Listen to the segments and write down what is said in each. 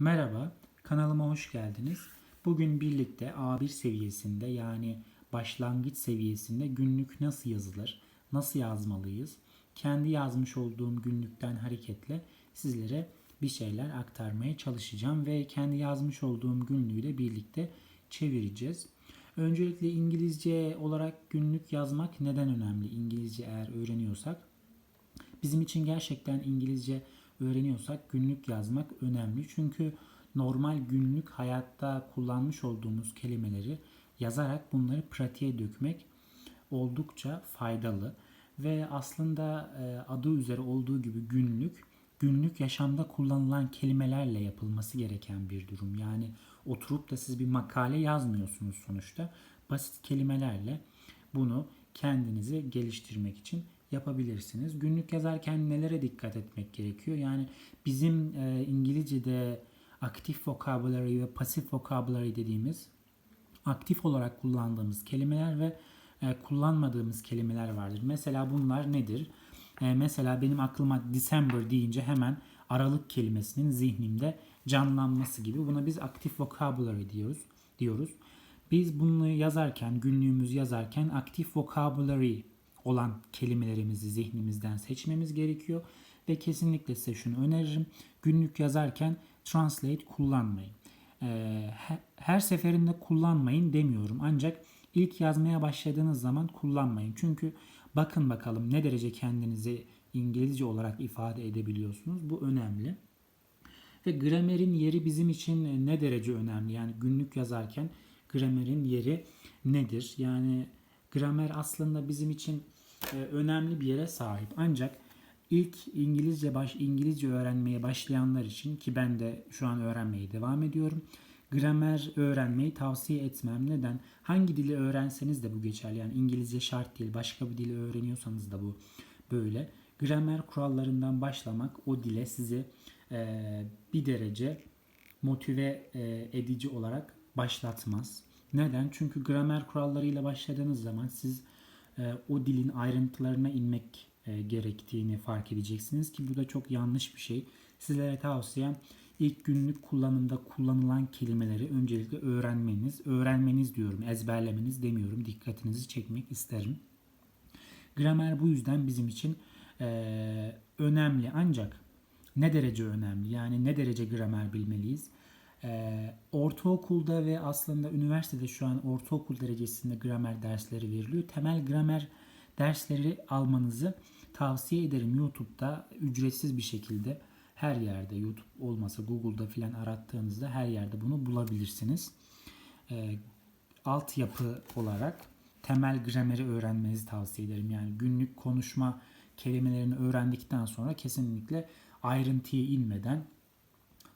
Merhaba, kanalıma hoş geldiniz. Bugün birlikte A1 seviyesinde yani başlangıç seviyesinde günlük nasıl yazılır, nasıl yazmalıyız, kendi yazmış olduğum günlükten hareketle sizlere bir şeyler aktarmaya çalışacağım ve kendi yazmış olduğum günlüğü de birlikte çevireceğiz. Öncelikle İngilizce olarak günlük yazmak neden önemli? İngilizce eğer öğreniyorsak Bizim için gerçekten İngilizce öğreniyorsak günlük yazmak önemli. Çünkü normal günlük hayatta kullanmış olduğumuz kelimeleri yazarak bunları pratiğe dökmek oldukça faydalı. Ve aslında e, adı üzere olduğu gibi günlük, günlük yaşamda kullanılan kelimelerle yapılması gereken bir durum. Yani oturup da siz bir makale yazmıyorsunuz sonuçta. Basit kelimelerle bunu kendinizi geliştirmek için yapabilirsiniz. Günlük yazarken nelere dikkat etmek gerekiyor? Yani bizim e, İngilizce'de aktif vocabulary ve pasif vocabulary dediğimiz aktif olarak kullandığımız kelimeler ve e, kullanmadığımız kelimeler vardır. Mesela bunlar nedir? E, mesela benim aklıma December deyince hemen Aralık kelimesinin zihnimde canlanması gibi. Buna biz aktif vocabulary diyoruz. diyoruz. Biz bunu yazarken, günlüğümüz yazarken aktif vocabulary olan kelimelerimizi zihnimizden seçmemiz gerekiyor. Ve kesinlikle size şunu öneririm. Günlük yazarken translate kullanmayın. Ee, her seferinde kullanmayın demiyorum. Ancak ilk yazmaya başladığınız zaman kullanmayın. Çünkü bakın bakalım ne derece kendinizi İngilizce olarak ifade edebiliyorsunuz. Bu önemli. Ve gramerin yeri bizim için ne derece önemli? Yani günlük yazarken gramerin yeri nedir? Yani gramer aslında bizim için e, önemli bir yere sahip. Ancak ilk İngilizce baş İngilizce öğrenmeye başlayanlar için ki ben de şu an öğrenmeye devam ediyorum. Gramer öğrenmeyi tavsiye etmem. Neden? Hangi dili öğrenseniz de bu geçerli. Yani İngilizce şart değil. Başka bir dili öğreniyorsanız da bu böyle. Gramer kurallarından başlamak o dile sizi e, bir derece motive e, edici olarak başlatmaz. Neden? Çünkü gramer kurallarıyla başladığınız zaman siz e, o dilin ayrıntılarına inmek e, gerektiğini fark edeceksiniz ki bu da çok yanlış bir şey. Sizlere tavsiyem ilk günlük kullanımda kullanılan kelimeleri öncelikle öğrenmeniz. Öğrenmeniz diyorum, ezberlemeniz demiyorum. Dikkatinizi çekmek isterim. Gramer bu yüzden bizim için e, önemli ancak ne derece önemli? Yani ne derece gramer bilmeliyiz? Ee, ortaokulda ve aslında üniversitede şu an ortaokul derecesinde gramer dersleri veriliyor. Temel gramer dersleri almanızı tavsiye ederim. YouTube'da ücretsiz bir şekilde her yerde YouTube olmasa Google'da filan arattığınızda her yerde bunu bulabilirsiniz. Ee, altyapı olarak temel grameri öğrenmenizi tavsiye ederim. Yani günlük konuşma kelimelerini öğrendikten sonra kesinlikle ayrıntıya inmeden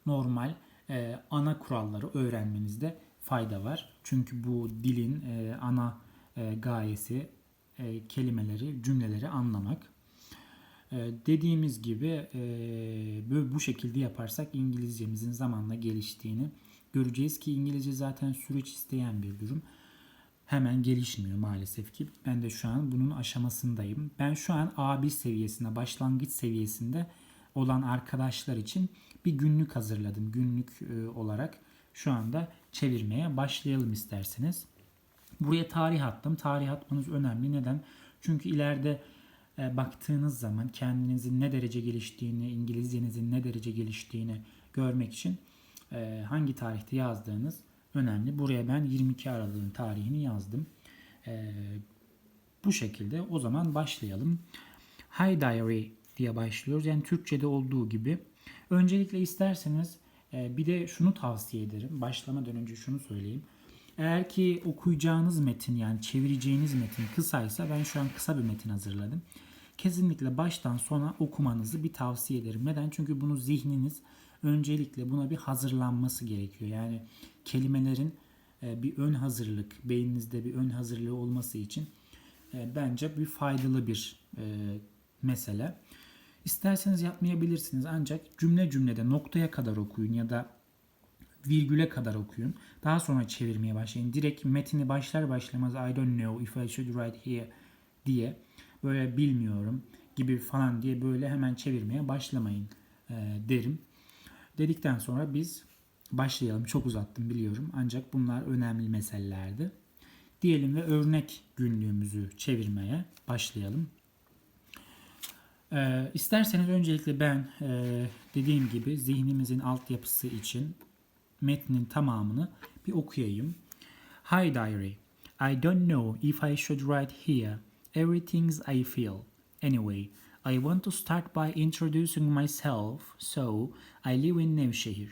normal e, ana kuralları öğrenmenizde fayda var. Çünkü bu dilin e, ana e, gayesi e, kelimeleri, cümleleri anlamak. E, dediğimiz gibi e, böyle bu şekilde yaparsak İngilizcemizin zamanla geliştiğini göreceğiz ki İngilizce zaten süreç isteyen bir durum. Hemen gelişmiyor maalesef ki. Ben de şu an bunun aşamasındayım. Ben şu an A1 seviyesinde, başlangıç seviyesinde olan arkadaşlar için bir günlük hazırladım. Günlük e, olarak şu anda çevirmeye başlayalım isterseniz. Buraya tarih attım. Tarih atmanız önemli. Neden? Çünkü ileride e, baktığınız zaman kendinizin ne derece geliştiğini, İngilizcenizin ne derece geliştiğini görmek için e, hangi tarihte yazdığınız önemli. Buraya ben 22 Aralık'ın tarihini yazdım. Bu şekilde o zaman başlayalım. Hi Diary diye başlıyoruz. Yani Türkçe'de olduğu gibi. Öncelikle isterseniz e, bir de şunu tavsiye ederim. Başlamadan önce şunu söyleyeyim. Eğer ki okuyacağınız metin yani çevireceğiniz metin kısaysa ben şu an kısa bir metin hazırladım. Kesinlikle baştan sona okumanızı bir tavsiye ederim. Neden? Çünkü bunu zihniniz öncelikle buna bir hazırlanması gerekiyor. Yani kelimelerin e, bir ön hazırlık, beyninizde bir ön hazırlığı olması için e, bence bir faydalı bir mesele. İsterseniz yapmayabilirsiniz ancak cümle cümlede noktaya kadar okuyun ya da virgüle kadar okuyun. Daha sonra çevirmeye başlayın. Direkt metini başlar başlamaz I don't know if I should write here diye böyle bilmiyorum gibi falan diye böyle hemen çevirmeye başlamayın e, derim. Dedikten sonra biz başlayalım. Çok uzattım biliyorum. Ancak bunlar önemli meselelerdi. Diyelim ve örnek günlüğümüzü çevirmeye başlayalım. Ee, isterseniz öncelikle ben e, dediğim gibi zihnimizin altyapısı için metnin tamamını bir okuyayım. Hi diary. I don't know if I should write here everything I feel. Anyway, I want to start by introducing myself. So, I live in Nevşehir.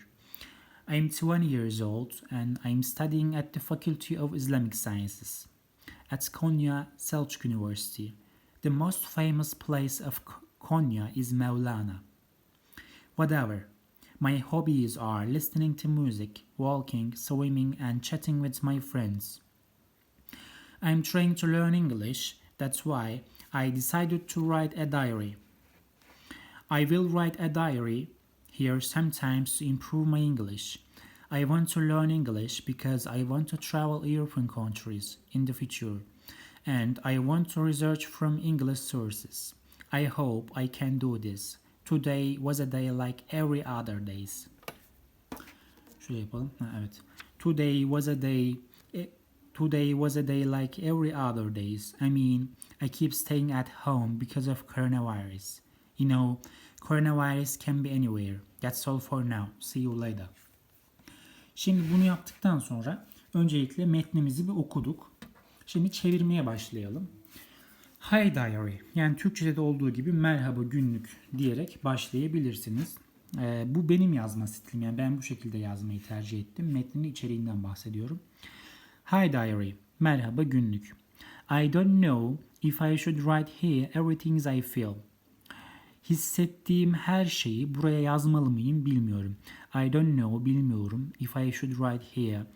I'm 20 years old and I'm studying at the Faculty of Islamic Sciences at Konya Selçuk University. The most famous place of Konya is Mevlana. Whatever. My hobbies are listening to music, walking, swimming, and chatting with my friends. I'm trying to learn English, that's why I decided to write a diary. I will write a diary here sometimes to improve my English. I want to learn English because I want to travel European countries in the future and I want to research from English sources. I hope I can do this. Today was a day like every other days. Şöyle yapalım. Ha, evet. Today was a day eh, Today was a day like every other days. I mean, I keep staying at home because of coronavirus. You know, coronavirus can be anywhere. That's all for now. See you later. Şimdi bunu yaptıktan sonra öncelikle metnimizi bir okuduk. Şimdi çevirmeye başlayalım. Hi diary yani Türkçe'de de olduğu gibi merhaba günlük diyerek başlayabilirsiniz. Ee, bu benim yazma stilim yani ben bu şekilde yazmayı tercih ettim. Metnin içeriğinden bahsediyorum. Hi diary merhaba günlük. I don't know if I should write here everything I feel. Hissettiğim her şeyi buraya yazmalı mıyım bilmiyorum. I don't know bilmiyorum. If I should write here.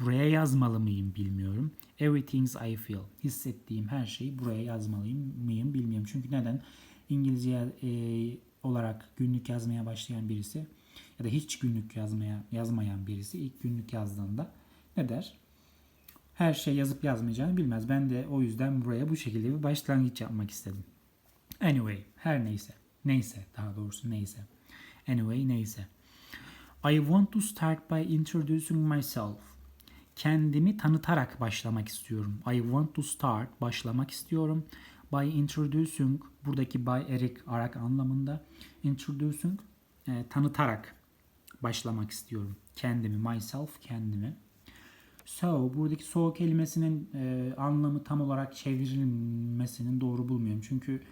Buraya yazmalı mıyım bilmiyorum. Everything I feel. Hissettiğim her şeyi buraya yazmalıyım mıyım bilmiyorum. Çünkü neden? İngilizce e, olarak günlük yazmaya başlayan birisi ya da hiç günlük yazmaya yazmayan birisi ilk günlük yazdığında ne der? Her şey yazıp yazmayacağını bilmez. Ben de o yüzden buraya bu şekilde bir başlangıç yapmak istedim. Anyway, her neyse. Neyse, daha doğrusu neyse. Anyway, neyse. I want to start by introducing myself. Kendimi tanıtarak başlamak istiyorum. I want to start, başlamak istiyorum. By introducing, buradaki by erik, arak anlamında. Introducing, e, tanıtarak başlamak istiyorum. Kendimi, myself, kendimi. So, buradaki so kelimesinin e, anlamı tam olarak çevrilmesinin doğru bulmuyorum. Çünkü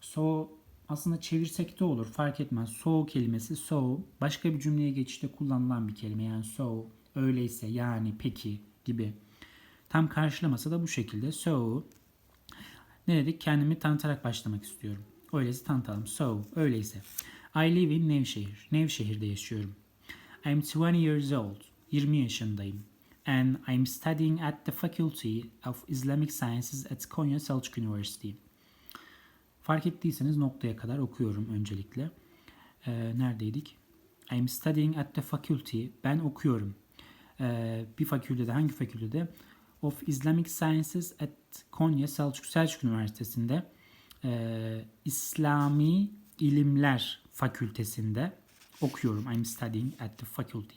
so aslında çevirsek de olur fark etmez. So kelimesi so başka bir cümleye geçişte kullanılan bir kelime. Yani so öyleyse yani peki gibi. Tam karşılamasa da bu şekilde. So ne dedik? Kendimi tanıtarak başlamak istiyorum. Öyleyse tanıtalım. So öyleyse. I live in Nevşehir. Nevşehir'de yaşıyorum. I'm 20 years old. 20 yaşındayım. And I'm studying at the Faculty of Islamic Sciences at Konya Selçuk University. Fark ettiyseniz noktaya kadar okuyorum öncelikle. Ee, neredeydik? I'm studying at the faculty. Ben okuyorum. Ee, bir fakültede, hangi fakültede? Of Islamic Sciences at Konya Selçuk, Selçuk Üniversitesi'nde ee, İslami İlimler Fakültesinde okuyorum. I'm studying at the faculty.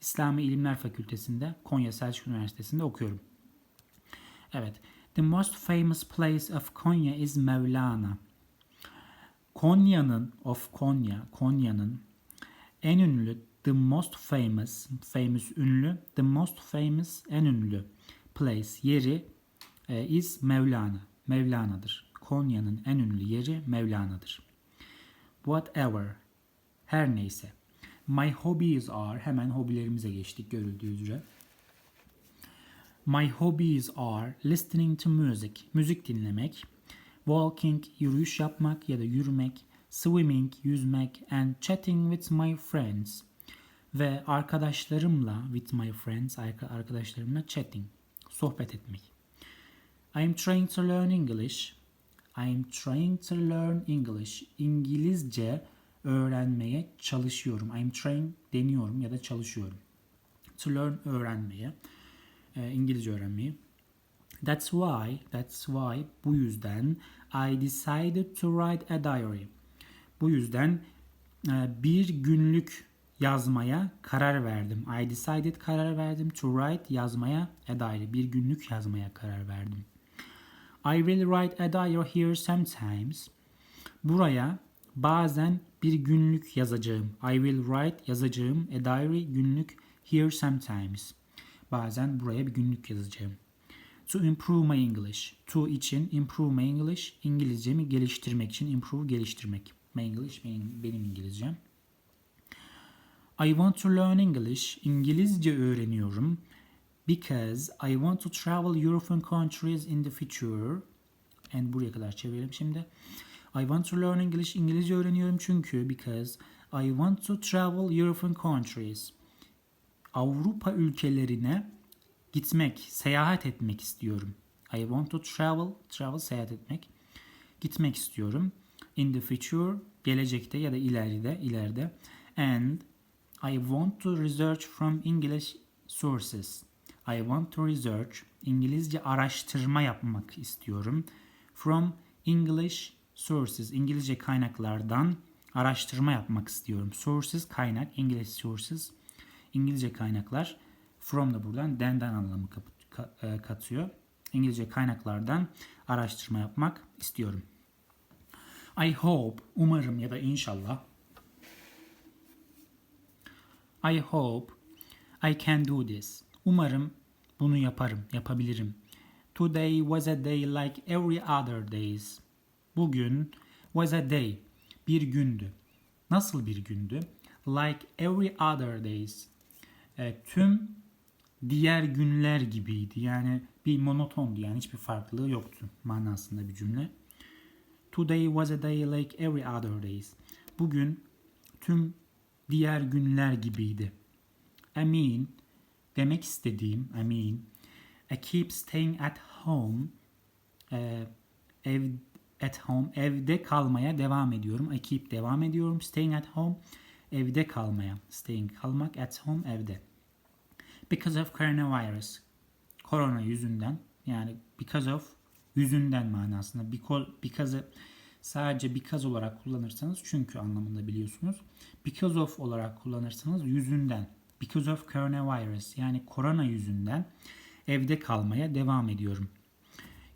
İslami İlimler Fakültesinde Konya Selçuk Üniversitesi'nde okuyorum. Evet. The most famous place of Konya is Mevlana. Konya'nın of Konya, Konya'nın en ünlü the most famous, famous ünlü, the most famous en ünlü place yeri e, is Mevlana. Mevlana'dır. Konya'nın en ünlü yeri Mevlana'dır. Whatever. Her neyse. My hobbies are hemen hobilerimize geçtik görüldüğü üzere. My hobbies are listening to music, müzik dinlemek, walking, yürüyüş yapmak ya da yürümek, swimming, yüzmek and chatting with my friends ve arkadaşlarımla with my friends, arkadaşlarımla chatting, sohbet etmek. I am trying to learn English. I am trying to learn English. İngilizce öğrenmeye çalışıyorum. I am trying deniyorum ya da çalışıyorum. To learn öğrenmeye. E, İngilizce öğrenmeyi. That's why, that's why bu yüzden I decided to write a diary. Bu yüzden e, bir günlük yazmaya karar verdim. I decided karar verdim. To write yazmaya a diary. Bir günlük yazmaya karar verdim. I will write a diary here sometimes. Buraya bazen bir günlük yazacağım. I will write yazacağım. A diary günlük here sometimes. Bazen buraya bir günlük yazacağım. To improve my English. To için improve my English. İngilizcemi geliştirmek için improve geliştirmek. My English benim, benim İngilizcem. I want to learn English. İngilizce öğreniyorum. Because I want to travel European countries in the future. And buraya kadar çevirelim şimdi. I want to learn English. İngilizce öğreniyorum çünkü because I want to travel European countries. Avrupa ülkelerine gitmek, seyahat etmek istiyorum. I want to travel, travel seyahat etmek. Gitmek istiyorum. In the future, gelecekte ya da ileride, ileride. And I want to research from English sources. I want to research, İngilizce araştırma yapmak istiyorum. From English sources, İngilizce kaynaklardan araştırma yapmak istiyorum. Sources, kaynak, English sources, İngilizce kaynaklar. From da buradan den'den anlamı e, katıyor. İngilizce kaynaklardan araştırma yapmak istiyorum. I hope, umarım ya da inşallah. I hope I can do this. Umarım bunu yaparım, yapabilirim. Today was a day like every other days. Bugün was a day, bir gündü. Nasıl bir gündü? Like every other days. E, tüm diğer günler gibiydi. Yani bir monotondu yani hiçbir farklılığı yoktu manasında bir cümle. Today was a day like every other days. Bugün tüm diğer günler gibiydi. I mean, demek istediğim, I mean, I keep staying at home, e, ev, at home, evde kalmaya devam ediyorum. I keep devam ediyorum. Staying at home, evde kalmaya. Staying, kalmak, at home, evde. Because of coronavirus, korona yüzünden, yani because of, yüzünden manasında. Because, because sadece because olarak kullanırsanız çünkü anlamında biliyorsunuz. Because of olarak kullanırsanız yüzünden. Because of coronavirus yani korona yüzünden evde kalmaya devam ediyorum.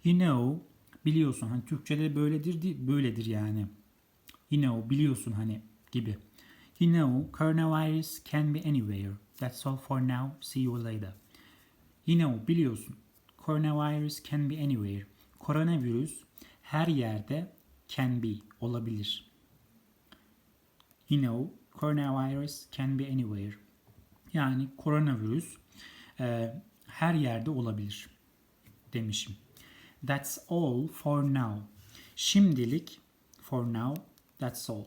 You know biliyorsun hani Türkçede böyledir di- böyledir yani. You know biliyorsun hani gibi. You know coronavirus can be anywhere. That's all for now. See you later. You know biliyorsun. Coronavirus can be anywhere. Koronavirüs her yerde can be olabilir. You know coronavirus can be anywhere. Yani koronavirüs e, her yerde olabilir demişim. That's all for now. Şimdilik for now that's all.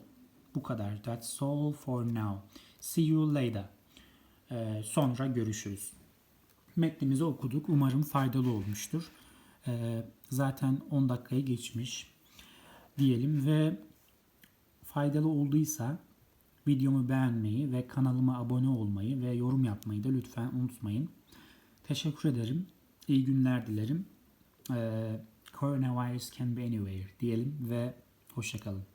Bu kadar. That's all for now. See you later. E, sonra görüşürüz. Metnimizi okuduk. Umarım faydalı olmuştur. E, zaten 10 dakikayı geçmiş diyelim ve faydalı olduysa videomu beğenmeyi ve kanalıma abone olmayı ve yorum yapmayı da lütfen unutmayın. Teşekkür ederim. İyi günler dilerim. Ee, coronavirus can be anywhere diyelim ve hoşçakalın.